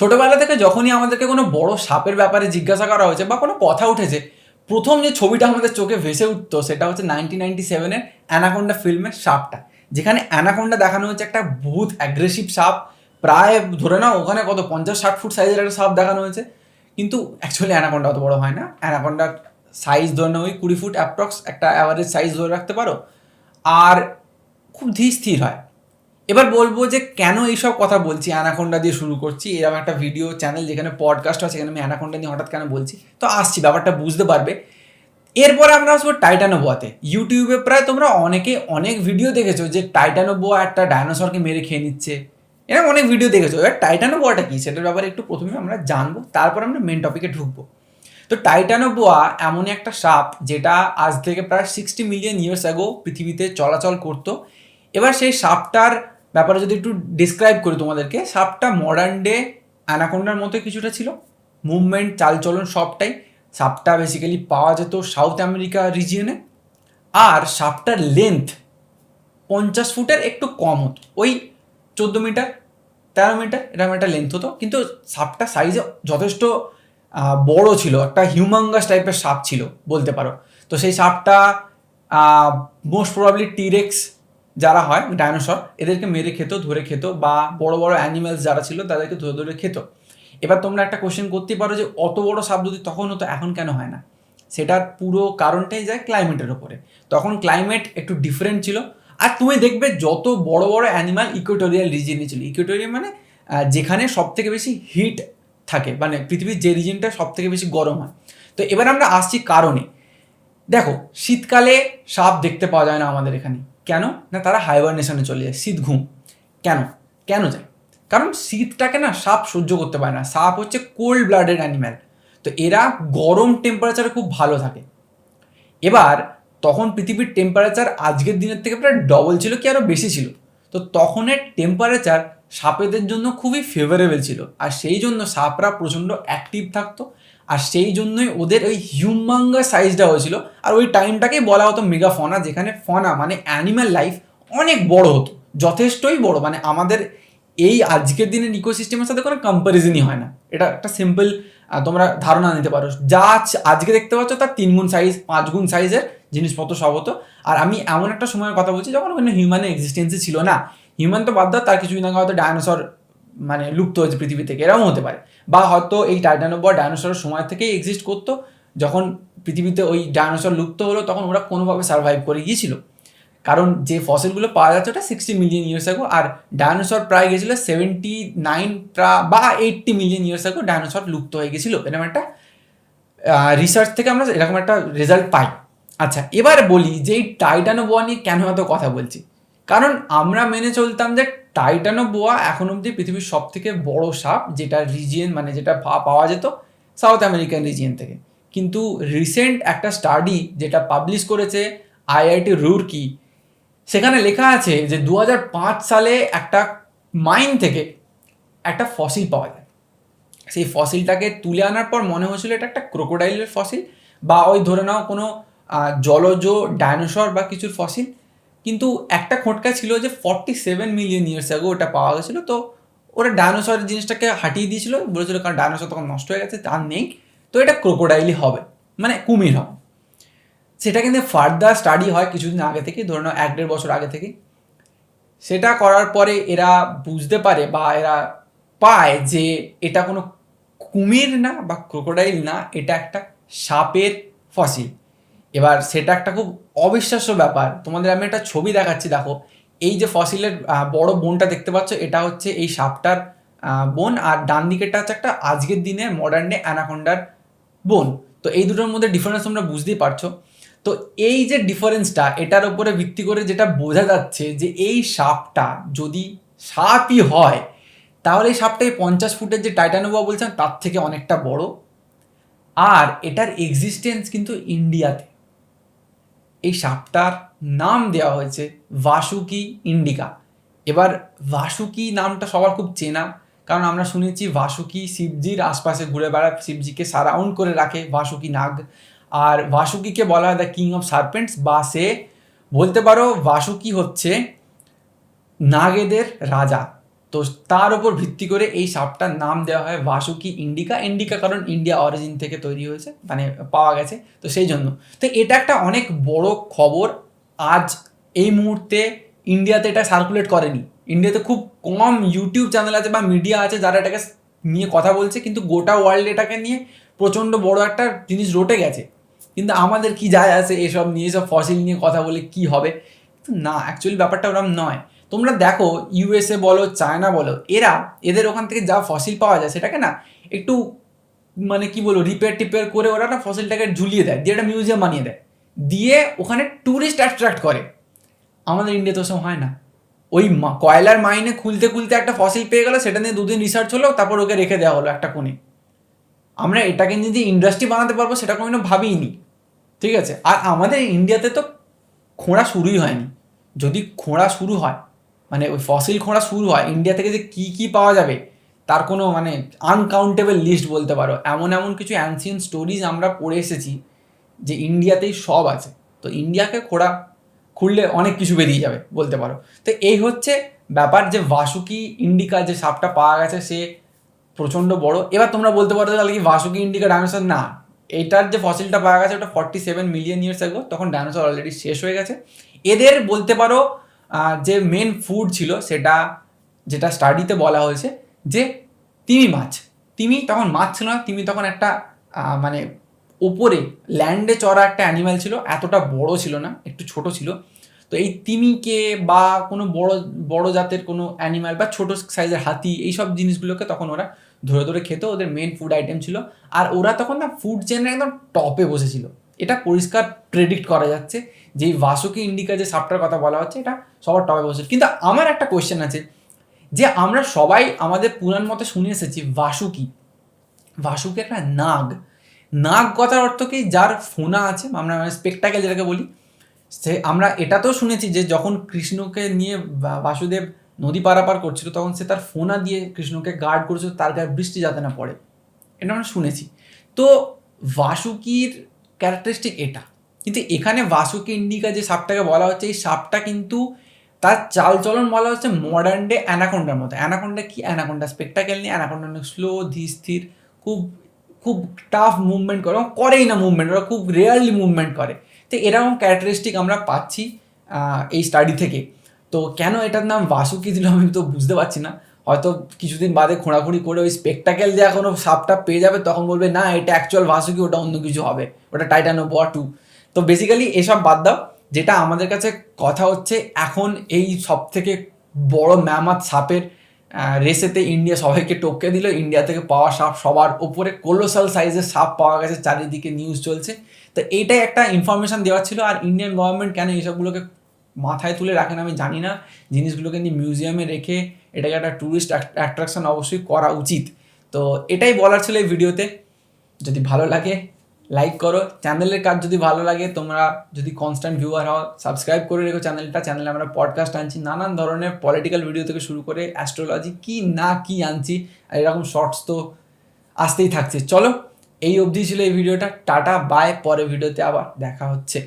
ছোটবেলা থেকে যখনই আমাদেরকে কোনো বড় সাপের ব্যাপারে জিজ্ঞাসা করা হয়েছে বা কোনো কথা উঠেছে, প্রথম যে ছবিটা আমাদের চোখে ভেসে উঠতো সেটা হচ্ছে নাইনটিন নাইনটি সেভেনের অ্যানাকোন্ডা ফিল্মের সাপটা। যেখানে অ্যানাকোন্ডা দেখানো হয়েছে একটা বহুত অ্যাগ্রেসিভ সাপ, প্রায় ধরে নাও ওখানে কত পঞ্চাশ ষাট ফুট সাইজের একটা সাপ দেখানো হয়েছে। কিন্তু অ্যাকচুয়ালি অ্যানাকোন্ডা অত বড় হয় না। অ্যানাকোন্ডার সাইজ ধরে নাও ওই কুড়ি ফুট অ্যাপ্রক্স একটা অ্যাভারেজ সাইজ ধরে রাখতে পারো। আর খুব ধীর স্থির হয়। এবার বলব যে কেন এইসব কথা বলছি? অ্যানাকোন্ডা দিয়ে শুরু করছি। এরকম একটা ভিডিও চ্যানেল যেখানে পডকাস্ট আছে সেখানে আমি অ্যানাকোন্ডা নিয়ে হঠাৎ কেন বলছি? তো আসছি, ব্যাপারটা বুঝতে পারবে। এরপরে আমরা আসব টাইটানোবোয়াতে ইউটিউবে প্রায় তোমরা অনেকে অনেক ভিডিও দেখেছ যে টাইটানোবোয়া একটা ডায়নোসরকে মেরে খেয়ে নিচ্ছে। এরকম অনেক ভিডিও দেখেছ। এবার টাইটানোবোয়াটা কী? সেটার ব্যাপারে একটু প্রথমে আমরা জানব, তারপর আমরা মেন টপিকে ঢুকবো। তো টাইটানোবোয়া এমনই একটা সাপ যেটা আজ থেকে প্রায় সিক্সটি মিলিয়ন ইয়ার্স আগো পৃথিবীতে চলাচল করতো। এবার সেই সাপটার ব্যাপারে যদি একটু ডিসক্রাইব করি তোমাদেরকে, সাপটা মডার্ন ডে অ্যানাকোন্ডার মতো কিছুটা ছিল। মুভমেন্ট চালচলন সবটাই সাপটা বেসিক্যালি পাওয়া যেত সাউথ আমেরিকা রিজিয়নে আর সাপটার লেন্থ পঞ্চাশ ফুটের একটু কম হতো। ওই চোদ্দ মিটার তেরো মিটার এরকম একটা লেন্থ হতো। কিন্তু সাপটা সাইজে যথেষ্ট বড় ছিল। একটা হিউমাঙ্গাস টাইপের সাপ ছিল বলতে পারো। তো সেই সাপটা মোস্ট প্রবাবলি টিরেক্স যারা হয় ডাইনোসর এদেরকে মেরে খেত, ধরে খেত বা বড় বড় অ্যানিমেলস যারা ছিল তাদেরকে ধরে ধরে খেত। এবার তোমরা একটা কোশ্চেন করতেই পারো যে, অত বড় সাপ যদি তখন হতো এখন কেন হয় না? সেটার পুরো কারণটাই যায় ক্লাইমেটের ওপরে তখন ক্লাইমেট একটু ডিফারেন্ট ছিল। আর তুমি দেখবে যত বড় বড় অ্যানিমাল ইকুয়েটোরিয়াল রিজিয়নে ছিল ইকুয়েটোরিয়াল মানে যেখানে সব থেকে বেশি হিট থাকে মানে পৃথিবীর যে রিজিয়নটা সব থেকে বেশি গরম হয়। তো এবার আমরা আসছি কারণে। দেখো, শীতকালে সাপ দেখতে পাওয়া যায় না আমাদের এখানে। কেন? না, তারা হাইবারনেশনে চলে যায়, শীত, ঘুম। কেন? কেন যায়? কারণ শীতটাকে না, সাপ সহ্য করতে পারে না। সাপ হচ্ছে কোল্ড ব্লাডেড অ্যানিম্যাল তো এরা গরম টেম্পারেচারে খুব ভালো থাকে। এবার, তখন পৃথিবীর টেম্পারেচার আজকের দিনের থেকে প্রায় ডবল ছিল কি আরও বেশি ছিল। তো তখনের টেম্পারেচার সাপেদের জন্য খুবই ফেভারেবল ছিল। আর সেই জন্য সাপরা প্রচণ্ড অ্যাক্টিভ থাকতো। আর সেই জন্যই ওদের ওই হিউমাঙ্গা সাইজটা হয়েছিল। আর ওই টাইমটাকেই বলা হতো মেগা ফনা যেখানে ফনা মানে অ্যানিম্যাল লাইফ অনেক বড় হতো, যথেষ্টই বড়। মানে আমাদের এই আজকের দিনের ইকোসিস্টেমের সাথে কোনো কম্প্যারিজনই হয় না। এটা একটা সিম্পল তোমরা ধারণা নিতে পারো। যা আজ- আজকে দেখতে পাচ্ছ তার তিন গুণ সাইজ পাঁচ গুণ সাইজের জিনিসপত্র সব হতো। আর আমি এমন একটা সময়ের কথা বলছি যখন ওখানে হিউম্যানের এক্সিস্টেন্সই ছিল না। হিউম্যান তো বাদ দাও, তার কিছুদিন আগে হয়তো ডায়নোসর মানে লুপ্ত হয়েছে পৃথিবী থেকে, এরকম হতে পারে। বা হয়তো এই টাইটানোবর ডায়নোসরের সময় থেকেই এক্সিস্ট করতো, যখন পৃথিবীতে ওই ডায়নোসর লুপ্ত হলো, তখন ওরা কোনোভাবে সার্ভাইভ করে গিয়েছিল। কারণ যে ফসিলগুলো পাওয়া যাচ্ছে ওটা সিক্সটি মিলিয়ন ইয়ার্স আগো আর ডায়নোসর প্রায় গেছিল সেভেন্টি নাইন বা এইট্টি মিলিয়ন ইয়ার্স আগো ডায়নোসর লুপ্ত হয়ে গেছিল এরকম একটা রিসার্চ থেকে আমরা এরকম একটা রেজাল্ট পাই। আচ্ছা এবার বলি যে এই টাইটানো বোয়া নিয়ে কেন এত কথা বলছি? কারণ আমরা মেনে চলতাম যে টাইটানো বোয়া এখন অবধি পৃথিবীর সব থেকে বড় সাপ, যেটা রিজিয়ন মানে যেটা পাওয়া যেত সাউথ আমেরিকান রিজিয়ন থেকে। কিন্তু রিসেন্ট একটা স্টাডি যেটা পাবলিশ করেছে আইআইটি রুরকি সেখানে লেখা আছে যে দু হাজার পাঁচ সালে একটা মাইন থেকে একটা ফসিল পাওয়া যায়। সেই ফসিলটাকে তুলে আনার পর মনে হয়েছিল এটা একটা ক্রোকোডাইলের ফসিল বা ওই ধরে নাও কোনো জলজ ডাইনোসর বা কিছুর ফসিল কিন্তু একটা খোঁটকা ছিল যে ফর্টি সেভেন মিলিয়ন ইয়ার্স আগে ওটা পাওয়া গেছিল, তো ওরা ডাইনোসর জিনিসটাকে হাঁটিয়ে দিয়েছিল, বলেছিল কারণ ডাইনোসর তখন নষ্ট হয়ে গেছে তার নেই। তো এটা ক্রোকোডাইলই হবে মানে কুমির হবে। সেটা কিন্তু ফার্দার স্টাডি হয় কিছুদিন আগে থেকে ধরে নাও এক দেড় বছর আগে থেকে সেটা করার পরে এরা বুঝতে পারে বা এরা পায় যে এটা কোনো কুমির না বা ক্রোকোডাইল না, এটা একটা সাপের ফসিল এবার সেটা একটা খুব অবিশ্বাস্য ব্যাপার। তোমাদের আমি একটা ছবি দেখাচ্ছি, দেখো। এই যে ফসিলের বড় বোনটা দেখতে পাচ্ছ, এটা হচ্ছে এই সাপটার বোন। আর ডান দিকেরটা হচ্ছে একটা আজকের দিনে মডার্ন ডে অ্যানাকোন্ডার বোন। তো এই দুটোর মধ্যে ডিফারেন্স তোমরা বুঝতেই পারছ। তো এই যে ডিফারেন্সটা এটার উপরে ভিত্তি করে যেটা বোঝা যাচ্ছে যে এই সাপটা যদি সাপই হয়, তাহলে এই সাপটা এই পঞ্চাশ ফুটের যে টাইটানোভা বলছেন, তার থেকে অনেকটা বড়। আর এটার এক্সিস্টেন্স কিন্তু ইন্ডিয়াতে এই সাপটার নাম দেওয়া হয়েছে ভাসুকি ইন্ডিকা। এবার ভাসুকি নামটা সবার খুব চেনা, কারণ আমরা শুনেছি ভাসুকি শিবজির আশপাশে ঘুরে বেড়ায়, শিবজিকে সারাউন্ড করে রাখে ভাসুকি নাগ। আর ভাসুকিকে বলা হয় দ্য কিং অফ সার্পেন্টস বা সে বলতে পারো ভাসুকি হচ্ছে নাগেদের রাজা। তো তার উপর ভিত্তি করে এই সাপটার নাম দেওয়া হয় বাসুকি ইন্ডিকা। ইন্ডিকা কারণ ইন্ডিয়া অরিজিন থেকে তৈরি হয়েছে মানে পাওয়া গেছে, তো সেই জন্য। তো এটা একটা অনেক বড় খবর, আজ এই মুহূর্তে ইন্ডিয়াতে এটা সার্কুলেট করেনি। ইন্ডিয়াতে খুব কম ইউটিউব চ্যানেল আছে বা মিডিয়া আছে যারা এটাকে নিয়ে কথা বলছে, কিন্তু গোটা ওয়ার্ল্ড এটাকে নিয়ে প্রচণ্ড বড় একটা জিনিস রটে গেছে। কিন্তু আমাদের কি যায় আছে এসব নিয়ে, এসব ফসিল নিয়ে কথা বলে কি হবে? না অ্যাকচুয়ালি ব্যাপারটা ওরকম নয়। তোমরা দেখো ইউএসএ বলো চায়না বলো, এরা এদের ওখান থেকে যা ফসিল পাওয়া যায় সেটাকে না একটু মানে কি বলব রিপেয়ার টিপেয়ার করে ওরা না ফসিলটাকে ঝুলিয়ে দেয়, দিয়ে একটা মিউজিয়াম বানিয়ে দেয়। দিয়ে ওখানে ট্যুরিস্ট অ্যাট্রাক্ট করে। আমাদের ইন্ডিয়াতে সব হয় না। ওই কয়লার মাইনে খুলতে খুলতে একটা ফসিল পেয়ে গেলো, সেটা নিয়ে দুদিন রিসার্চ হলো, তারপর ওকে রেখে দেওয়া হলো একটা কোণে। আমরা এটাকে যদি ইন্ডাস্ট্রি বানাতে পারব, সেটা কোনো ভাবিনি ঠিক আছে? আর আমাদের ইন্ডিয়াতে তো খোঁড়া শুরুই হয়নি। যদি খোঁড়া শুরু হয় মানে ওই ফসিল খোঁড়া শুরু হয় ইন্ডিয়া থেকে যে কী কী পাওয়া যাবে, তার কোনো মানে আনকাউন্টেবল লিস্ট বলতে পারো। এমন এমন কিছু অ্যানসিয়েন্ট স্টোরিজ আমরা পড়ে এসেছি যে ইন্ডিয়াতেই সব আছে। তো ইন্ডিয়াকে খোঁড়া খুললে অনেক কিছু বেরিয়ে যাবে বলতে পারো। তো এই হচ্ছে ব্যাপার যে বাসুকি ইন্ডিকা যে সাপটা পাওয়া গেছে, সে প্রচণ্ড বড়। এবার তোমরা বলতে পারো তাহলে কি বাসুকি ইন্ডিকা ডাইনোসর না। এটার যে ফসিলটা পাওয়া গেছে, ওটা ফর্টি সেভেন মিলিয়ন ইয়ার্স আগে তখন ডাইনোসর অলরেডি শেষ হয়ে গেছে। এদের বলতে পারো যে মেন ফুড ছিল সেটা, যেটা স্টাডিতে বলা হয়েছে, যে তিমি মাছ। তিমি তখন মাছ ছিল না, তিমি তখন একটা মানে ওপরে ল্যান্ডে চড়া একটা অ্যানিম্যাল ছিল, এতটা বড় ছিল না, একটু ছোট ছিল। তো এই তিমিকে বা কোনো বড় বড় জাতের কোনো অ্যানিম্যাল বা ছোটো সাইজের হাতি এইসব জিনিসগুলোকে তখন ওরা ধরে ধরে খেত, ওদের মেন ফুড আইটেম ছিল। আর ওরা তখন না ফুড চেনের একদম টপে বসেছিল। এটা পরিষ্কার প্রেডিক্ট করা যাচ্ছে যে বাসুকি ইন্ডিকা যে সাপটার কথা বলা হচ্ছে, এটা সবার টপে বসে। কিন্তু আমার একটা কোয়েশ্চেন আছে যে আমরা সবাই আমাদের পুরাণ মতে শুনে এসেছি বাসুকি বাসুকি একটা নাগ। নাগ কথার অর্থ কি? যার ফোনা আছে, আমরা স্পেকটাকেল যেটাকে বলি, সে আমরা এটাতেও শুনেছি যে যখন কৃষ্ণকে নিয়ে বাসুদেব নদী পারাপার করছিল, তখন সে তার ফোনা দিয়ে কৃষ্ণকে গার্ড করেছিল, তার গায়ে বৃষ্টি যাতে না পড়ে। এটা আমরা শুনেছি। তো বাসুকির ক্যারেক্টারিস্টিক এটা। কিন্তু এখানে বাসুকি ইন্ডিকা যে সাপটাকে বলা হচ্ছে, এই সাপটা কিন্তু তার চালচলন বলা হচ্ছে মডার্ন ডে অ্যানাকোন্ডার মতো। অ্যানাকোন্ডা কি? অ্যানাকোন্ডা স্পেকটাকেল নিয়ে। অ্যানাকোন্ডা অনেক স্লো ধীর খুব খুব টাফ মুভমেন্ট করে এবং করেই না মুভমেন্ট ওরা খুব রেয়ারলি মুভমেন্ট করে। তো এরকম ক্যারেক্টারিস্টিক আমরা পাচ্ছি এই স্টাডি থেকে। তো কেন এটার নাম বাসুকি দিল আমি তো বুঝতে পারছি না। হয়তো কিছুদিন বাদে খোঁড়াখুঁড়ি করে ওই স্পেকটাকেল দেওয়া কোনো সাপটা পেয়ে যাবে, তখন বলবে, না, এটা অ্যাকচুয়াল বাসুকি ওটা অন্য কিছু হবে, ওটা টাইটানো বোয়া টু তো বেসিক্যালি এসব বাদ দাও, যেটা আমাদের কাছে কথা হচ্ছে, এখন এই সব থেকে বড় ম্যামাত সাপের রেসেতে ইন্ডিয়া সবাইকে টপকে দিল ইন্ডিয়া থেকে পাওয়া সাপ সবার ওপরে কোলোসাল সাইজের সাপ পাওয়া গেছে, চারিদিকে নিউজ চলছে। তো এইটাই একটা ইনফরমেশন দেওয়া ছিল, আর ইন্ডিয়ান গভর্নমেন্ট কেন এইসবগুলোকে মাথায় তুলে রাখেন, আমি জানি না। জিনিসগুলোকে নিয়ে মিউজিয়ামে রেখে এটাকে একটা ট্যুরিস্ট অ্যাট্রাকশন অবশ্যই করা উচিত। তো এটাই বলার ছিল এই ভিডিওতে। যদি ভালো লাগে লাইক করো। চ্যানেলের কাজ যদি ভালো লাগে, তোমরা যদি কনস্ট্যান্ট ভিউয়ার হও সাবস্ক্রাইব করে রেখো চ্যানেলটা চ্যানেলে আমরা পডকাস্ট আনছি, নানান ধরনের পলিটিক্যাল ভিডিও থেকে শুরু করে অ্যাস্ট্রোলজি কি না কি আনছি, আর এরকম শর্টস তো আসতেই থাকছে। চলো, এই অবধি ছিল এই ভিডিওটা। টাটা বাই পরে ভিডিওতে আবার দেখা হচ্ছে।